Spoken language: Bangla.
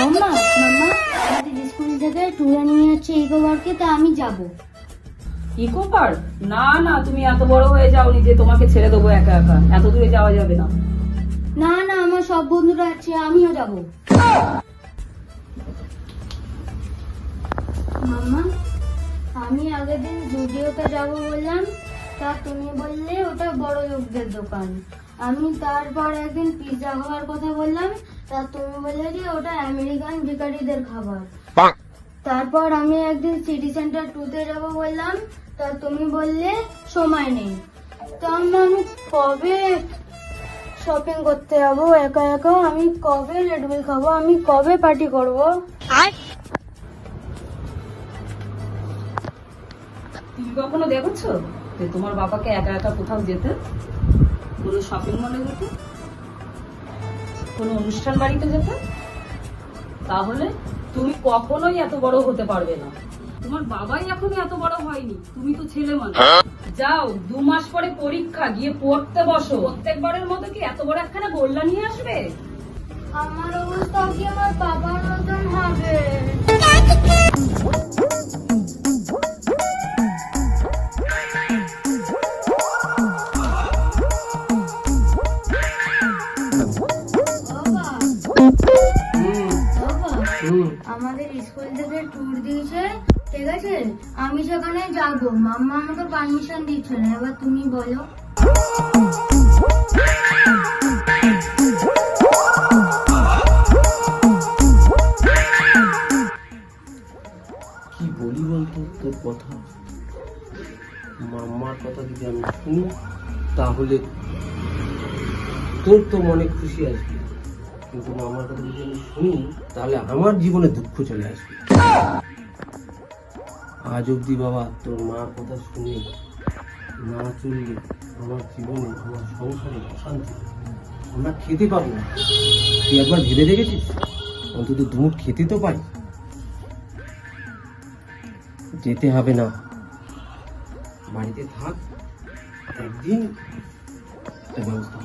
মাম্মা মাম্মা। আমাদের স্কুল থেকে ট্যুরে নিয়ে যাচ্ছে ইকো পার্কে তা আমি যাব। ইকো পার্ক না না তুমি এত বড় হয়ে যাওনি যে তোমাকে ছেড়ে দেবো একা একা। এত দূরে যাওয়া যাবে না। না না আমার সব বন্ধুরা আছে আমিও যাব। মাম্মা আমি আগের দিন জুডিওতে যাব বললাম। তা তুমি বললে ওটা বড় লোকদের দোকান। আমি তারপর একদিন পিৎজা খাওয়ার কথা বললাম তা তুমি বললে যে ওটা আমেরিকান ভিকারিদের খাবার। তারপর আমি একদিন সিটি সেন্টার টুতে যাব বললাম তা তুমি বললে সময় নেই। তো আমি কবে শপিং করতে যাব? একা একা আমি কবে রেডমিল খাব? আমি কবে পার্টি করব? তুমি কখনো দেখেছ যে তোমার বাবাকে একা একা কোথাও যেতে? কোনো শপিং মলে যেতে? কোনো অনুষ্ঠান বাড়িতে যেতে? তাহলে তুমি কখনোই এত বড় হতে পারবে না। তোমার বাবাই এখনও এত বড় হয়নি। তুমি তো ছেলে মানুষ। যাও দু মাস পরে পরীক্ষা গিয়ে পড়তে বসো। প্রত্যেকবারের মতো কি এত বড় একখানা গোল্লা নিয়ে আসবে? আমার অবস্থা কি আমার বাবার মতন হবে? আমাদের স্কুল থেকে ট্যুর দিয়েছে, ঠিক আছে? আমি সেখানে মাম্মা আমাকে পারমিশন দিচ্ছে না। এবার তুমি বলো। কি বলি বলতো? তোর কথা। মাম্মার কথা যদি আমি শুনি, তাহলে তোর তো মনে খুশি আসবে। কিন্তু মামার কথা যদি আমি শুনি, তাহলে আমার জীবনে দুঃখ চলে আসবে। আজ অব্দি বাবা, তোর মার কথা শুনে না চললে আমার জীবনে, আমার সংসারে অশান্তি আমরা খেতে পাবো না। তুই একবার ভেবে দেখেছিস? অন্তত দুমুখ খেতে তো পারি যেতে হবে না। বাড়িতে থাক। একদিন ব্যবস্থা